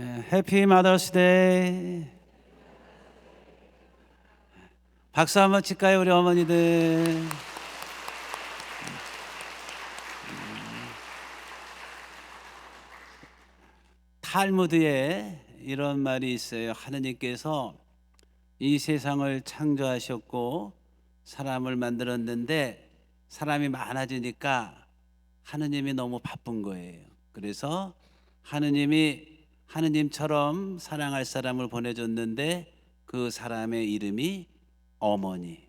해피 마더스데이. 박수 한번 칠까요, 우리 어머니들? 탈무드에 이런 말이 있어요. 하느님께서 이 세상을 창조하셨고 사람을 만들었는데 사람이 많아지니까 하느님이 너무 바쁜 거예요. 그래서 하느님이 하느님처럼 사랑할 사람을 보내줬는데 그 사람의 이름이 어머니.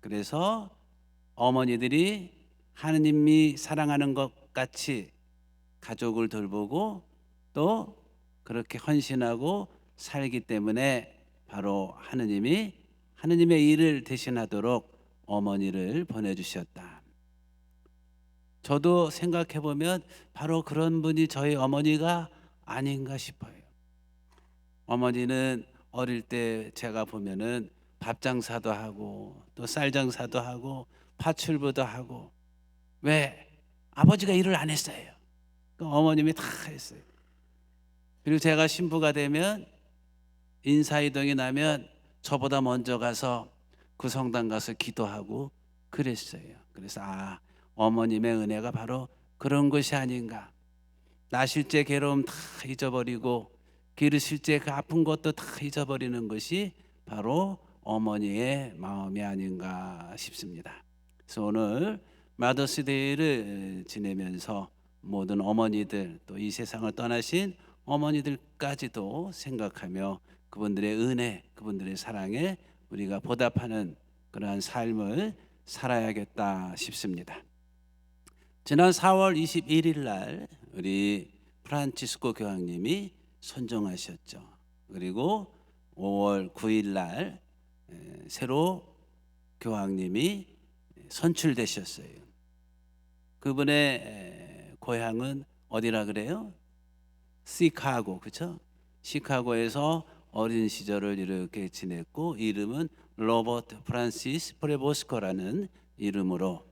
그래서 어머니들이 하느님이 사랑하는 것 같이 가족을 돌보고 또 그렇게 헌신하고 살기 때문에 바로 하느님이 하느님의 일을 대신하도록 어머니를 보내주셨다. 저도 생각해 보면 바로 그런 분이 저희 어머니가 아닌가 싶어요. 어머니는 어릴 때 제가 보면은 밥 장사도 하고 또 쌀 장사도 하고 파출부도 하고 왜 아버지가 일을 안 했어요. 그 어머님이 다 했어요. 그리고 제가 신부가 되면 인사이동이 나면 저보다 먼저 가서 그 성당 가서 기도하고 그랬어요. 그래서 아 어머님의 은혜가 바로 그런 것이 아닌가. 나실 때 괴로움 다 잊어버리고 기르실 때그 아픈 것도 다 잊어버리는 것이 바로 어머니의 마음이 아닌가 싶습니다. 그래서 오늘 마더스데이를 지내면서 모든 어머니들 또 이 세상을 떠나신 어머니들까지도 생각하며 그분들의 은혜, 그분들의 사랑에 우리가 보답하는 그러한 삶을 살아야겠다 싶습니다. 지난 4월 21일 날 우리 프란치스코 교황님이 선정하셨죠. 그리고 5월 9일 날 새로 교황님이 선출되셨어요. 그분의 고향은 어디라 그래요? 시카고 그렇죠? 시카고에서 어린 시절을 이렇게 지냈고 이름은 로버트 프란시스 프레보스코라는 이름으로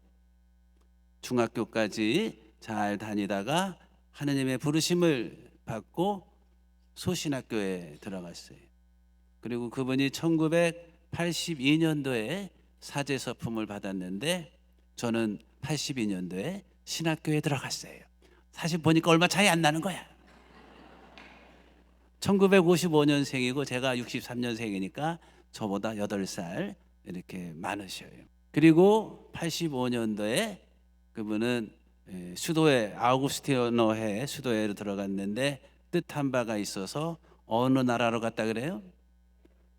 중학교까지 잘 다니다가 하느님의 부르심을 받고 소신학교에 들어갔어요. 그리고 그분이 1982년도에 사제 서품을 받았는데 저는 82년도에 신학교에 들어갔어요. 사실 보니까 얼마 차이 안 나는 거야. 1955년생이고 제가 63년생이니까 저보다 8살 이렇게 많으셔요. 그리고 85년도에 그분은 예, 수도에 아우구스티노해 수도에로 들어갔는데 뜻한 바가 있어서 어느 나라로 갔다 그래요?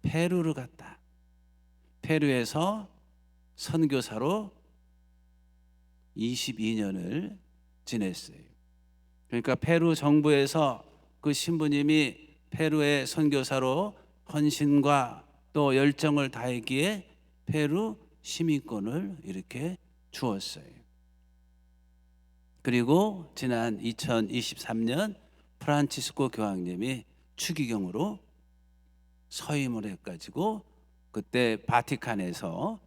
페루로 갔다. 페루에서 선교사로 22년을 지냈어요. 그러니까 페루 정부에서 그 신부님이 페루의 선교사로 헌신과 또 열정을 다했기에 페루 시민권을 이렇게 주었어요. 그리고 지난 2023년 프란치스코 교황님이 추기경으로 서임을 해가지고 그때 바티칸에서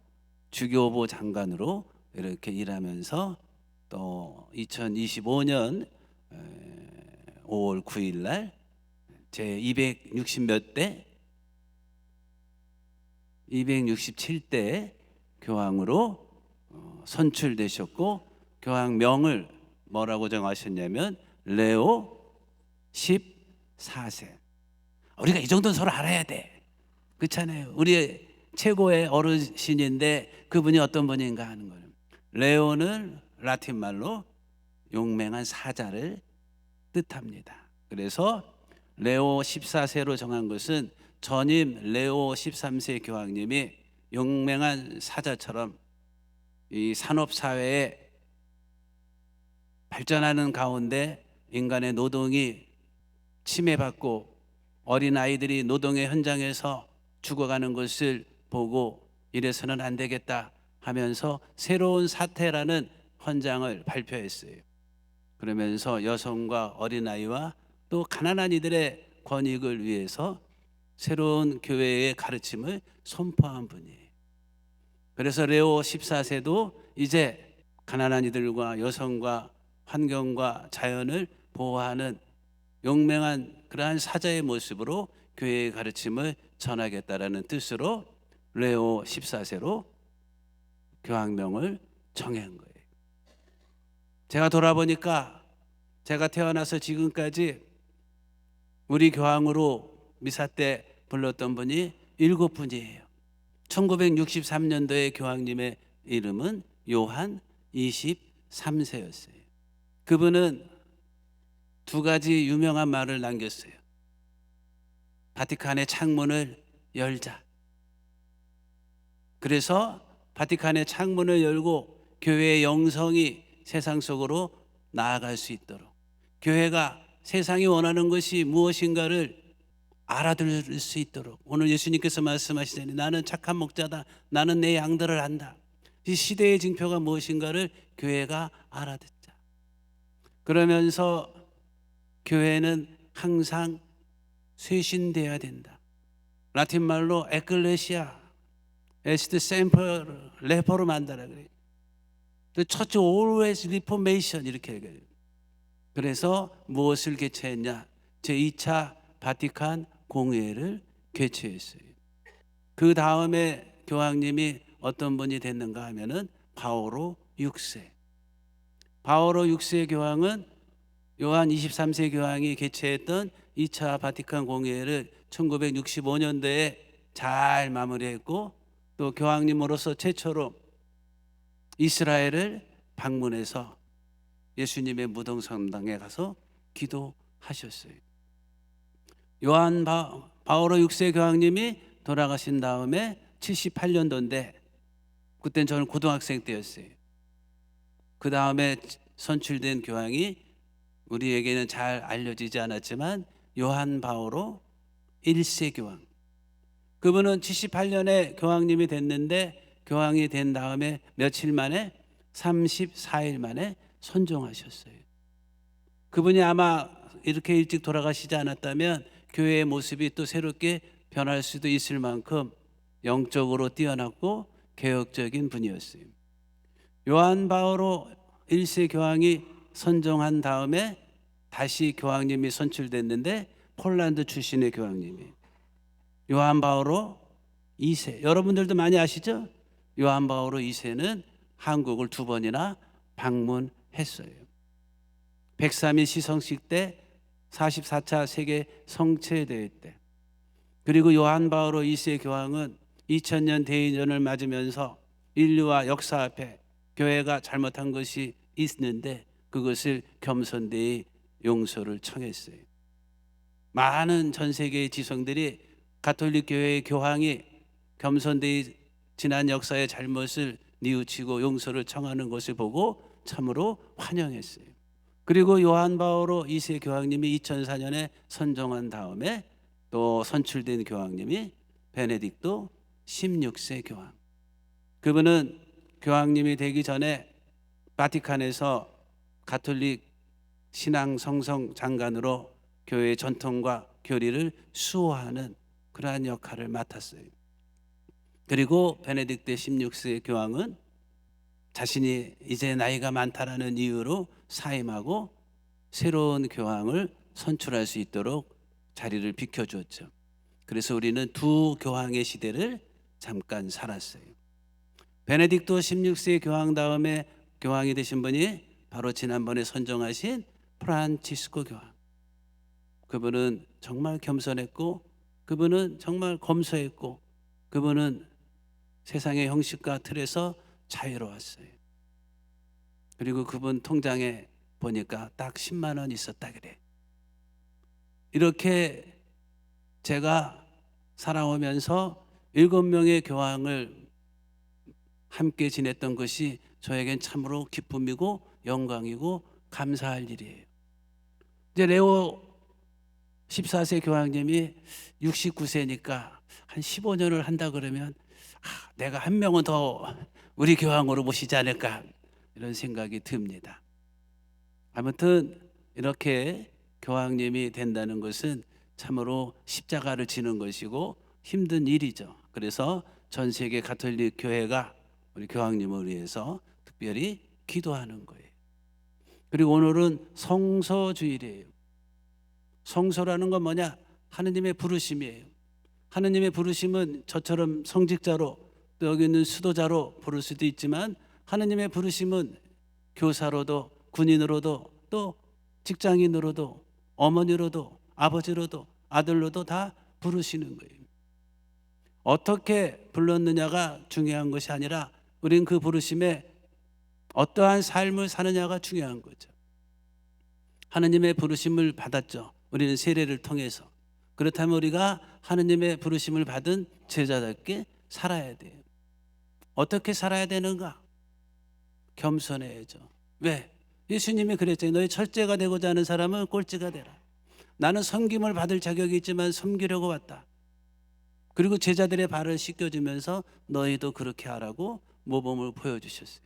주교부 장관으로 이렇게 일하면서 또 2025년 5월 9일 날제 260몇 대 267대 교황으로 어, 선출되셨고 교황명을 뭐라고 정하셨냐면 레오 14세. 우리가 이 정도는 서로 알아야 돼. 그렇잖아요. 우리 최고의 어르신인데 그분이 어떤 분인가 하는 거예요. 레오는 라틴 말로 용맹한 사자를 뜻합니다. 그래서 레오 14세로 정한 것은 전임 레오 13세 교황님이 용맹한 사자처럼 이 산업 사회에 발전하는 가운데 인간의 노동이 침해받고 어린 아이들이 노동의 현장에서 죽어가는 것을 보고 이래서는 안 되겠다 하면서 새로운 사태라는 헌장을 발표했어요. 그러면서 여성과 어린아이와 또 가난한 이들의 권익을 위해서 새로운 교회의 가르침을 선포한 분이에요. 그래서 레오 14세도 이제 가난한 이들과 여성과 환경과 자연을 보호하는 용맹한 그러한 사자의 모습으로 교회의 가르침을 전하겠다라는 뜻으로 레오 14세로 교황명을 정한 거예요. 제가 돌아보니까 제가 태어나서 지금까지 우리 교황으로 미사 때 불렀던 분이 일곱 분이에요. 1963년도에 교황님의 이름은 요한 23세였어요. 그분은 두 가지 유명한 말을 남겼어요. 바티칸의 창문을 열자. 그래서 바티칸의 창문을 열고 교회의 영성이 세상 속으로 나아갈 수 있도록 교회가 세상이 원하는 것이 무엇인가를 알아들을 수 있도록 오늘 예수님께서 말씀하시자니 나는 착한 목자다 나는 내 양들을 안다 이 시대의 징표가 무엇인가를 교회가 알아듣자 그러면서 교회는 항상 쇄신돼야 된다 라틴 말로 에클레시아 에스트 샘플 레퍼로 만다라 그래. Church always reformation 이렇게 얘기해요. 그래서 무엇을 개최했냐? 제2차 바티칸 공회를 개최했어요. 그 다음에 교황님이 어떤 분이 됐는가 하면은 바오로 6세. 바오로 6세 교황은 요한 23세 교황이 개최했던 2차 바티칸 공회를 1965년도에 잘 마무리했고 또 교황님으로서 최초로 이스라엘을 방문해서 예수님의 무덤 성당에 가서 기도하셨어요. 요한 바, 바오로 6세 교황님이 돌아가신 다음에 78년도인데 그땐 저는 고등학생 때였어요. 그 다음에 선출된 교황이 우리에게는 잘 알려지지 않았지만 요한 바오로 1세 교황. 그분은 78년에 교황님이 됐는데 교황이 된 다음에 며칠 만에 34일 만에 선종하셨어요. 그분이 아마 이렇게 일찍 돌아가시지 않았다면 교회의 모습이 또 새롭게 변할 수도 있을 만큼 영적으로 뛰어났고 개혁적인 분이었어요. 요한 바오로 1세 교황이 선종한 다음에 다시 교황님이 선출됐는데 폴란드 출신의 교황님이 요한 바오로 2세 여러분들도 많이 아시죠? 요한 바오로 2세는 한국을 두 번이나 방문했어요. 103일 시성식 때 44차 세계 성체 대회 때 그리고 요한 바오로 2세 교황은 2000년 대의전을 맞으면서 인류와 역사 앞에 교회가 잘못한 것이 있는데 그것을 겸손되이 용서를 청했어요. 많은 전 세계의 지성들이 가톨릭 교회의 교황이 겸손되이 지난 역사의 잘못을 뉘우치고 용서를 청하는 것을 보고 참으로 환영했어요. 그리고 요한 바오로 2세 교황님이 2004년에 선정한 다음에 또 선출된 교황님이 베네딕토 16세 교황. 그분은 교황님이 되기 전에 바티칸에서 가톨릭 신앙 성성 장관으로 교회의 전통과 교리를 수호하는 그러한 역할을 맡았어요. 그리고 베네딕트 16세 교황은 자신이 이제 나이가 많다라는 이유로 사임하고 새로운 교황을 선출할 수 있도록 자리를 비켜주었죠. 그래서 우리는 두 교황의 시대를 잠깐 살았어요. 베네딕토 16세 교황 다음에 교황이 되신 분이 바로 지난번에 선정하신 프란치스코 교황. 그분은 정말 겸손했고 그분은 정말 검소했고 그분은 세상의 형식과 틀에서 자유로웠어요. 그리고 그분 통장에 보니까 딱 10만 원 있었다 그래. 이렇게 제가 살아오면서 일곱 명의 교황을 함께 지냈던 것이 저에겐 참으로 기쁨이고 영광이고 감사할 일이에요. 이제 레오 14세 교황님이 69세니까 한 15년을 한다 그러면 아, 내가 한 명은 더 우리 교황으로 모시지 않을까 이런 생각이 듭니다. 아무튼 이렇게 교황님이 된다는 것은 참으로 십자가를 지는 것이고 힘든 일이죠. 그래서 전 세계 가톨릭 교회가 우리 교황님을 위해서 특별히 기도하는 거예요. 그리고 오늘은 성서 주일이에요. 성소라는 건 뭐냐? 하느님의 부르심이에요. 하느님의 부르심은 저처럼 성직자로 또 여기 있는 수도자로 부를 수도 있지만 하느님의 부르심은 교사로도 군인으로도 또 직장인으로도 어머니로도 아버지로도 아들로도 다 부르시는 거예요. 어떻게 불렀느냐가 중요한 것이 아니라 우린 그 부르심에 어떠한 삶을 사느냐가 중요한 거죠. 하느님의 부르심을 받았죠. 우리는 세례를 통해서. 그렇다면 우리가 하느님의 부르심을 받은 제자답게 살아야 돼요. 어떻게 살아야 되는가? 겸손해야죠. 왜? 예수님이 그랬잖아요. 너희 철제가 되고자 하는 사람은 꼴찌가 되라. 나는 섬김을 받을 자격이 있지만 섬기려고 왔다. 그리고 제자들의 발을 씻겨주면서 너희도 그렇게 하라고 모범을 보여주셨어요.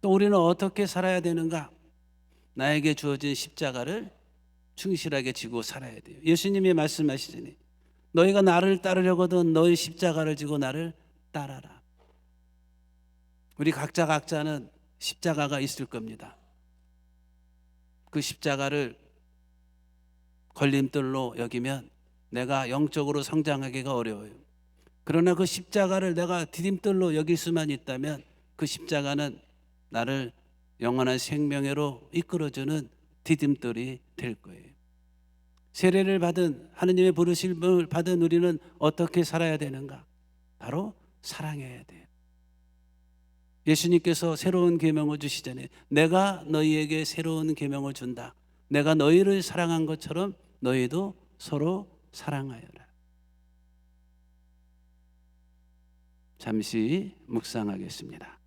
또 우리는 어떻게 살아야 되는가? 나에게 주어진 십자가를 충실하게 지고 살아야 돼요. 예수님이 말씀하시더니 너희가 나를 따르려거든 너희 십자가를 지고 나를 따라라. 우리 각자 각자는 십자가가 있을 겁니다. 그 십자가를 걸림돌로 여기면 내가 영적으로 성장하기가 어려워요. 그러나 그 십자가를 내가 디딤돌로 여길 수만 있다면 그 십자가는 나를 영원한 생명회로 이끌어주는 디딤돌이 될 거예요. 세례를 받은 하느님의 부르심을 받은 우리는 어떻게 살아야 되는가? 바로 사랑해야 돼요. 예수님께서 새로운 계명을 주시잖아요. 내가 너희에게 새로운 계명을 준다. 내가 너희를 사랑한 것처럼 너희도 서로 사랑하여라. 잠시 묵상하겠습니다.